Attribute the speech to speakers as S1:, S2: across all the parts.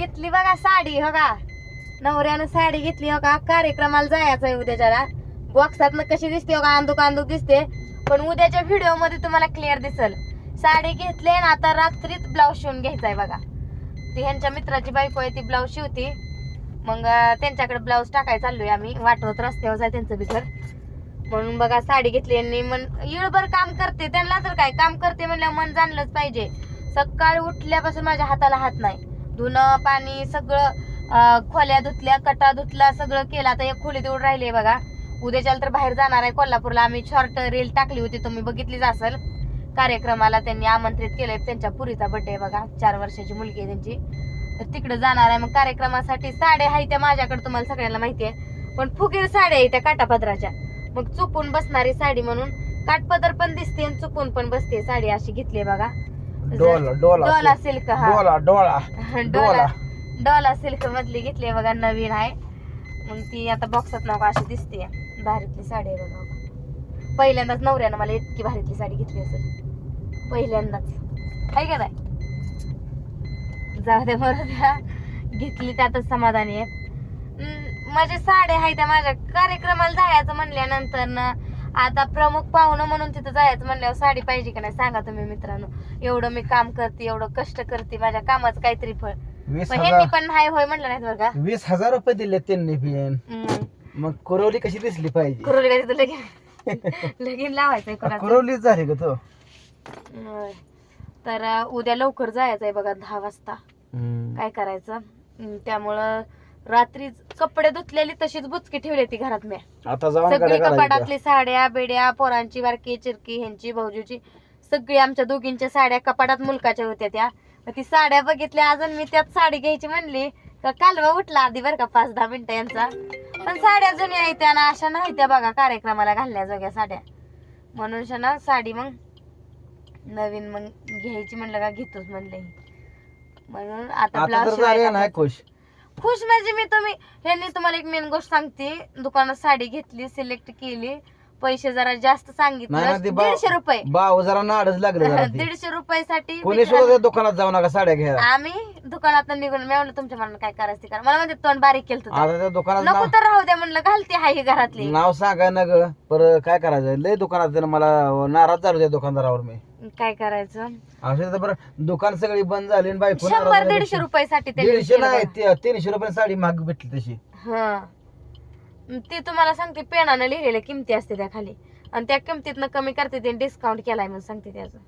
S1: घेतली बघा साडी हो का? नवऱ्यानं साडी घेतली हो का? कार्यक्रमाला जायचं आहे उद्याच्याला. बॉक्सात कशी दिसते हो का? अंदूक अंदूक दिसते. पण उद्याच्या व्हिडिओमध्ये तुम्हाला क्लिअर दिसल. साडी घेतली ना आता रात्रीच ब्लाऊज शिवून घ्यायचा आहे बघा. ती ह्यांच्या मित्राची बायको आहे ती ब्लाऊज शिवती. मग त्यांच्याकडे ब्लाऊज टाकायला चाललोय आम्ही. वाटवत रस्त्यावर जाय त्यांचं बी घर. म्हणून बघा साडी घेतली आणि मन इळभर काम करते. त्यांना तर काय? काम करते म्हणल्यावर मन जाणलंच पाहिजे. सकाळी उठल्यापासून माझ्या हाताला हात नाही. धुणं पाणी सगळं खोल्या धुतल्या कटा धुतला सगळं केलं. आता एक खोली तेवढं राहिली बघा. उद्याच्याला तर बाहेर जाणार आहे कोल्हापूरला. आम्ही शॉर्ट रील टाकली होती तुम्ही बघितलीच असेल. कार्यक्रमाला त्यांनी आमंत्रित केलंय. त्यांच्या पुरीचा बड्डे बघा. चार वर्षाची मुलगी आहे त्यांची. तर तिकडे जाणार आहे. मग कार्यक्रमासाठी साड्या आहे त्या माझ्याकडे तुम्हाला सगळ्यांना माहिती आहे. पण फुगीर साड्या आहे त्या काटापदराच्या. मग चुकून बसणारी साडी म्हणून काटपदर पण दिसते आणि चुकून पण बसते साडी अशी घेतली बघा.
S2: डोला डोला
S1: डोला सिल्क हा.
S2: डोला डोळा.
S1: डोला डोला सिल्क मधली? घेतली बघा नवीन आहे. मग ती आता बॉक्सात नका अशी दिसते. भारीतली साडी आहे बघा. पहिल्यांदाच नवऱ्यानं मला इतकी भारीतली साडी घेतली असेल. पहिल्यांदाच. आहे का नाही? जाऊ दे बरं द्या. घेतली त्यातच समाधानी आहे. माझ्या साड्या आहेत त्या माझ्या कार्यक्रमाला जायचं म्हणल्यानंतर ना आता प्रमुख पाहुणं म्हणून तिथं जायचं म्हणल्यावर साडी पाहिजे का नाही सांगा तुम्ही मित्रांनो. एवढं मी काम करते एवढं कष्ट करते माझ्या कामाचं काहीतरी फळ.
S2: वीस
S1: ह्यांनी
S2: हजार
S1: पण नाही होय म्हणलं नाहीत बरं का?
S2: वीस हजार रुपये दिले त्यांनी
S1: हम्म.
S2: मग कुरवली कशी दिसली पाहिजे?
S1: कुरवली का तिथं लगीन लगीन लावायचंय कोणाचं?
S2: कुरवलीच झाली का तो.
S1: होय. तर अं, उद्या लवकर जायचंय बघा दहा वाजता. काय करायचं? त्यामुळं रात्री कपडे धुतलेली तशीच बुचकी ठेवली ती घरात मी.
S2: आता जाऊन
S1: सगळी
S2: गाड्या.
S1: कपाटातली साड्या बेड्या पोरांची बारकी चिरकी ह्यांची भाऊजीची सगळी आमच्या दोघींच्या साड्या कपाटात मुलकाच्या होत्या त्या. मग ती साड्या बघितल्या अजून मी त्यात साडी घ्यायची म्हणली का कालवा उठला आधी बरं का पाच दहा मिनिटं यांचा. पण साड्या जुन्या आहेत त्या ना अशा नाही त्या बघा कार्यक्रमाला घालल्या जोग्या साड्या. म्हणून शा ना साडी मग नवीन मग घ्यायची म्हणलं का घेतोच म्हणले म्हणून आता
S2: आता
S1: ब्लाऊज
S2: तर झाले
S1: शिवायला
S2: नाही खुश.
S1: खुश म्हणजे मी तुम्ही. ह्यांनी तुम्हाला एक मेन गोष्ट सांगते. दुकानात साडी घेतली सिलेक्ट केली. पैसे जरा जास्त
S2: नाही
S1: सांगितलं
S2: ते बा-
S1: दीडशे रुपये.
S2: बाव जरा नाडच लागले जरा ते.
S1: दीडशे रुपयासाठी
S2: कोणी सुद्धा त्या दुकानात जाऊ नका साड्या घ्यायला.
S1: आम्ही दुकानात निघून मी म्हणलं तुमच्या मनात काय करायचं ते करा. मला म्हणते तोंड बारीक केलं तुझं.
S2: आता त्या दुकानात
S1: नको
S2: नाव
S1: तर राहू द्या म्हणलं घालते हाय ही घरातली.
S2: नाव सांगाय ना ग. पर काय करायचं? लय दुकानात त्यानं मला नाराज झालो त्या दुकानदारावर मी.
S1: काय करायचं?
S2: असं तर बरं दुकान सगळी बंद झाली आणि बायको नाराज
S1: शंभर
S2: झाली.
S1: दीडशे रुपयासाठी त्यांनी
S2: दीडशे नाही
S1: बघा.
S2: ते- तीनशे रुपये साडी महाग भेटली तशी.
S1: हा. ते तुम्हाला सांगते पेनानं लिहिलेल्या किमती असते त्या खाली. आणि त्या किमतीतनं कमी करते ते डिस्काउंट केलाय म्हणून सांगते त्याचं.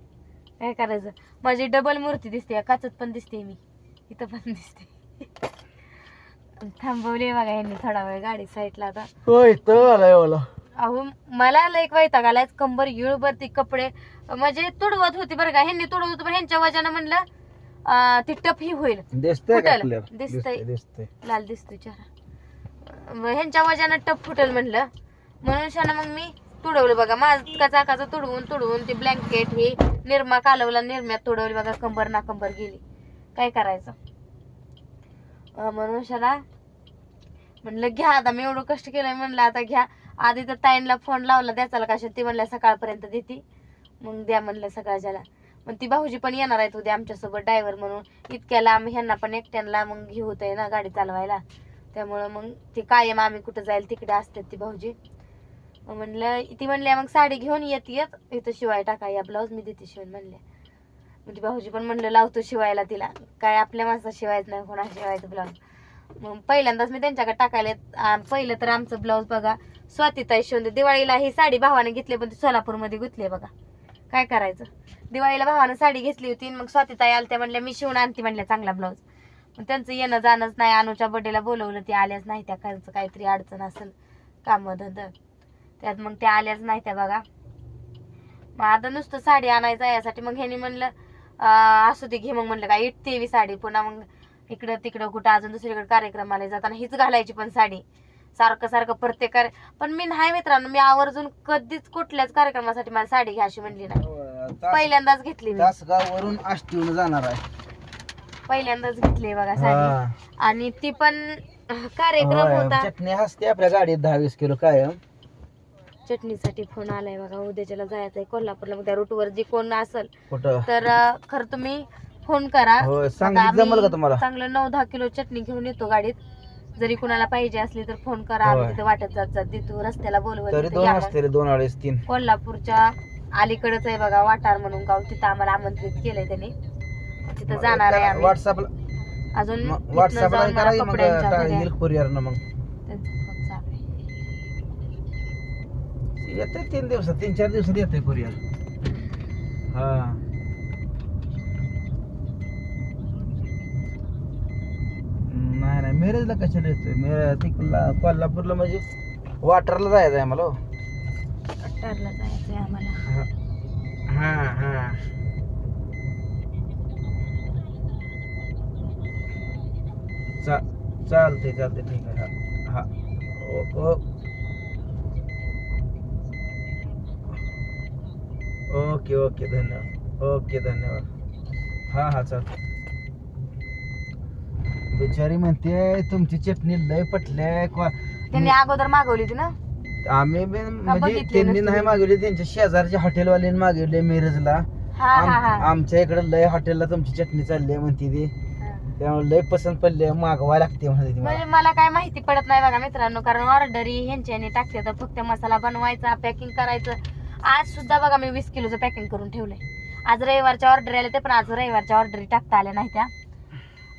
S1: काय करायचं? माझी डबल मूर्ती दिसते काचत पण दिसते मी. इथं पण दिसते. थांबवली बघा यांनी थोडा वेळ गाडी साईडला आता.
S2: होय तर आलाय मला
S1: अहो मला लय एक वैताग आलाय. कंबर इळभर ती कपडे. म्हणजे तुडवत होती बरं का. ह्यांनी तुडवत होती पण ह्यांच्या वजानं म्हणलं ती टफ ही होईल.
S2: दिसतंय का
S1: फुटल.
S2: clear?
S1: दिसतंय.
S2: दिसतंय दिसतंय.
S1: लाल दिसतोय चेहरा. मग ह्यांच्या वजानं टप फुटल म्हणलं. म्हणून शाना मग मी तुडवलं बघा. माझा चाकाचं तुडवून तुडवून ते ब्लँकेट हे निरमा कालवला निरम्यात तुडवली बघा. कंबर ना कंबर गेली. काय करायचं? अं, म्हणून शाला म्हणलं घ्या आता. मी एवढं कष्ट केलंय म्हणलं आता घ्या. आधी तर ताईंला फोन लावला द्यायचा का ती म्हणल्या सकाळपर्यंत देते. मग द्या म्हणलं सकाळच्याला. मग ती भाऊजी पण येणार आहेत उद्या आमच्यासोबत ड्रायव्हर म्हणून. इतक्याला आम्ही ह्यांना पण एकट्यांना मग घेऊ आहे ना गाडी चालवायला. त्यामुळं मग ती कायम आम्ही कुठं जाईल तिकडे असतात ती भाऊजी. मग म्हणलं ती म्हणल्या मग साडी घेऊन येत येत. इथं शिवाय टाका या ब्लाऊज मी देते शिवून म्हणल्या. मग ती भाऊजी पण म्हणलं लावतो शिवायला तिला. काय आपल्या माणसा शिवायचं नाही कोणा शिवायचं ब्लाऊज. पहिल्यांदाच मी त्यांच्याकडे टाकायला पहिलं तर आमचं ब्लाऊज बघा. स्वातीताई शिवून दे. दिवाळीला ही साडी भावाने घेतली पण ती सोलापूरमध्ये गुतली बघा. काय करायचं? दिवाळीला भावानं साडी घेतली होती मग स्वातीताई आलत्या म्हणल्या मी शिवून आणते म्हणल्या चांगला ब्लाऊज मग त्यांचं येणं जाणंच नाही. अनुच्या बड्डेला बोलवलं ते आल्याच नाही त्या खर्च काहीतरी अडचण असेल कामं धंद. त्यात मग त्या आल्याच नाही त्या बघा. मग आता नुसतं साडी आणायचं यासाठी. मग ह्यानी म्हणलं असू दे घे. मग म्हणलं काय इट तेवी साडी पुन्हा मग इकडं तिकडं कुठं अजून दुसरीकडे कार्यक्रमाला जाताना हीच घालायची पण साडी. सारखं सारखं प्रत्येक कार्य पण मी नाही मित्रांनो मी आवर्जून कधीच कुठल्याच कार्यक्रमासाठी मला साडी घ्या अशी म्हणली नाही. पहिल्यांदाच घेतली मी.
S2: तासगाववरून आष्टीहून जाणार आहे.
S1: पहिल्यांदाच घेतली बघा साडी. आणि ती पण कार्यक्रम होता.
S2: चटणी असते आपल्या गाडीत दहा वीस किलो कायम.
S1: चटणीसाठी फोन आलाय बघा उद्याच्याला जायचंय कोल्हापूरला मग त्या रूटवर जी कोण असेल
S2: कुठं?
S1: तर अह, खरं तुम्ही फोन करा. आता आम्ही
S2: जमल का तुम्हाला?
S1: चांगलं नऊ दहा किलो चटणी घेऊन येतो गाडीत. जरी कुणाला पाहिजे असली तर फोन करा आम्ही
S2: होय.
S1: तिथे वाटत जात जात देतो रस्त्याला बोलवत
S2: तरी दोन. असतील अडीच तीन.
S1: कोल्हापूरच्या अलीकडेच आहे बघा वाटार म्हणून गाव तिथं आम्हाला आमंत्रित केलंय त्यांनी. तिथं जाणार आहे आम्ही.
S2: व्हॉट्सअपला
S1: अजून तिथनं
S2: व्हॉट्सअपला
S1: जाऊन
S2: करा
S1: मला
S2: की मग
S1: कपड्यांच्या घड्या-
S2: येईल कुरिअर ना मग.
S1: त्यांचं फोन चालू आहे.
S2: येते तीन दिवसात तीन चार दिवसात येते कुरिअर हा नाही नाही मिरजला कशाला येतोय? मिरज तिकडला कोल्हापूरला म्हणजे वाटरला जायचं आहे मला हो.
S1: वाटारला जायचंय आम्हाला.
S2: हा हा. चा चालते चालते ठीक आहे. हा हा. ओ ओ. ओके ओके धन्यवाद. ओके धन्यवाद. हा हा चालते बिचारी म्हणते तुमची चटणी लय पटले
S1: त्यांनी अगोदर मागवली होती ना?
S2: आम्ही बी म्हणजे
S1: बघितली
S2: त्यांनी
S1: नसती.
S2: नाही मागवली त्यांच्या शेजारच्या हॉटेलवाल्याने मागवले मिरजला.
S1: हा हा
S2: आम-
S1: हा.
S2: आमच्या इकडे लय हॉटेलला तुमची चटणी चालली आहे म्हणते ती. त्यामुळे लय पसंत पडली आहे, मागवाय लागते म्हणते ती मला.
S1: म्हणजे मला. काय माहिती पडत नाही बघा मित्रांनो कारण ऑर्डरी ह्यांच्याने टाकते तर फक्त मसाला बनवायचा पॅकिंग करायचं. आज सुद्धा बघा मी वीस किलोचं पॅकिंग करून ठेवलंय. आज रविवारच्या ऑर्डर आल्या ते पण आज रविवारच्या ऑर्डरी टाकता आल्या नाही त्या.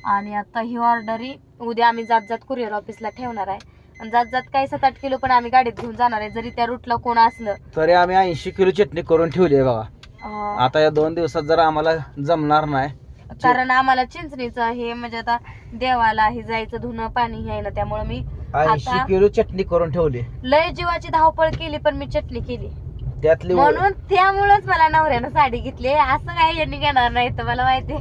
S1: आणि आता ही ऑर्डरी उद्या आम्ही जात जात कुरिअर ऑफिसला ठेवणार आहे. आणि जात जात काही सात आठ किलो पण आम्ही गाडीत घेऊन जाणार आहे. जरी त्या रूटला कोण असलं.
S2: तरी आम्ही ऐंशी किलो चटणी करून ठेवली आहे बघा.
S1: अं,
S2: आता या दोन दिवसात जर आम्हाला जमणार नाही.
S1: कारण आम्हाला चिंचणीचं हे म्हणजे आता देवाला हे जायचं धुणं पाणी हे आहे ना त्यामुळे मी
S2: ऐंशी
S1: आता-
S2: किलो चटणी करून ठेवली.
S1: लय जीवाची धावपळ केली पण मी चटणी केली.
S2: त्यातली
S1: म्हणून त्यामुळेच मला नवऱ्यानं साडी घेतली. असं काही यांनी घेणार नाही तर मला माहिती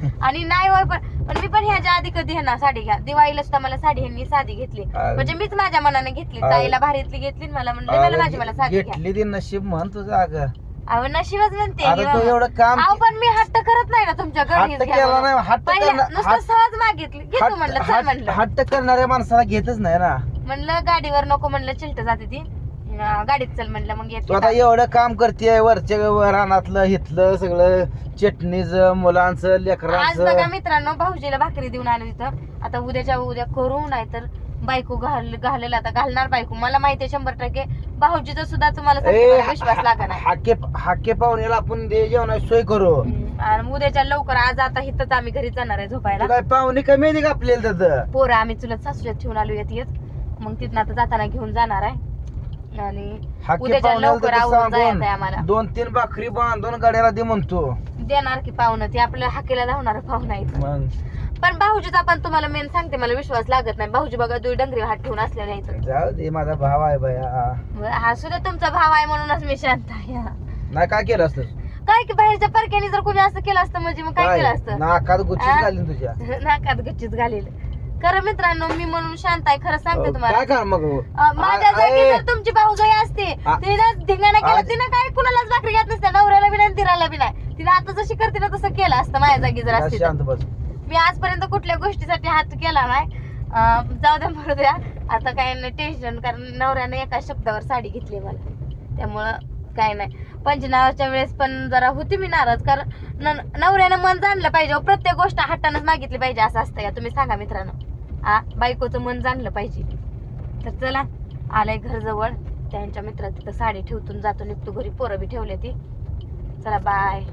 S1: आणि नाही होय पण पण मी पण ह्याच्या आधी कधी ह्यांना साडी घ्या दिवाळीला सुद्धा मला साडी ह्यांनी साधी घेतली. म्हणजे मीच माझ्या मनाने घेतली. ताईला भारीतली घेतली आणि मला म्हणलं मला माझी मला साडी घ्या.
S2: घेतली ती नशीब म्हण तुझं अगं.
S1: अहो नशीबच म्हणते
S2: आता
S1: की
S2: तो
S1: बाबा.
S2: एवढं काम
S1: अहो पण मी हट्ट करत नाही ना तुमच्या घरी
S2: हट्ट केला नाही हट्ट
S1: पहिल्या
S2: करणार-
S1: नुसतं
S2: हट्ट-
S1: सहज मागितली. घेतो म्हणलं
S2: हट्ट
S1: चल
S2: हट्ट-
S1: म्हणलं.
S2: हट्ट करणाऱ्या माणसाला घेतच नाही ना.
S1: म्हणलं गाडीवर नको म्हणलं चिलट जाते ती. अं, गाडीत चल म्हणलं मग
S2: तू
S1: येते
S2: आता. एवढं काम करते वरच्या रानातलं हिथलं सगळं चटणीच मुलांचं
S1: आज बघा
S2: लेकरांचं
S1: मित्रांनो भाऊजीला भाकरी देऊन आलो तिथं आता उद्याच्या उद्या करू नाही तर बायको घाल घालेल आता. घालणार बायको. मला माहिती आहे शंभर टक्के. भाऊजीचा सुद्धा तुम्हाला सांगते मला विश्वास लागणार
S2: हाके हाके पाहुण्याला आपण दे जेवणाची सोय करू.
S1: आणि उद्याच्या लवकर आज आता इथंच आम्ही घरी जाणार आहे झोपायला.
S2: काय पाहुणे कमी आहे का आपल्याला त्याचं.
S1: पोरं आम्ही चुलत सासूच्यात ठेवून आलो येत येत मग तिथनं आता जाताना घेऊन जाणार आहे. आणि
S2: हाके
S1: उद्याच्या
S2: पाहुण्याला
S1: लवकर आवरून आहे आम्हाला.
S2: दोन तीन भाकरी बांधून गाड्याला दे म्हणतो.
S1: देणार की पाहुणं ते आपल्या हाकेला धावणार पाहुणा इथं
S2: मग?
S1: पण भाऊजीचा पण तुम्हाला मेन सांगते मला विश्वास लागत नाही. भाऊजी बघा दुई डंगरी हात ठेवून असलेले इथं
S2: जाऊ दे माझा भाव आहे बया.
S1: हा सुद्धा तुमचा भाव आहे म्हणूनच मी शांत आहे हा.
S2: नाही काय केलं असतं?
S1: काय की बाहेरच्या परक्याने जर कोणी असं केलं असतं म्हणजे मग काय केलं असतं?
S2: नाकात गुच्छी
S1: आ?
S2: घालीन तुझ्या.
S1: नाकात गच्चीच घालेल खरं मित्रांनो मी म्हणून शांत आहे खरं सांगते तुम्हाला.
S2: काय मग?
S1: अं, माझ्या जागी जर तुमची भाऊजाई असते
S2: आ-
S1: तिनं धिंगाणा केला तिनं काय कुणालाच भाकरी घेत नसते नवऱ्याला बी नाही तिराला बी नाही. तिनं आता जशी करते ना तसं केलं असतं माझ्या जागी जर असते तर.
S2: शांत बस.
S1: मी आजपर्यंत कुठल्या गोष्टीसाठी हात केला नाही. अं, जाऊ द्या म्हणू द्या. आता काय नाही टेन्शन कारण नवऱ्याने एका शब्दावर साडी घेतली मला. त्यामुळं काय नाही. पंचनावाच्या वेळेस पण जरा होती मी नाराज कारण न- नवऱ्यानं मन जाणलं पाहिजे. अहो, प्रत्येक गोष्ट हट्टानच मागितली पाहिजे असं असतं का तुम्ही सांगा मित्रांनो. आ बायकोचं मन जाणलं पाहिजे. तर चला आलंय घरजवळ. त्यांच्या मित्रात तिथं साडी ठेवतून जातो. निघतो घरी. पोरं बी ठेवले ती. चला बाय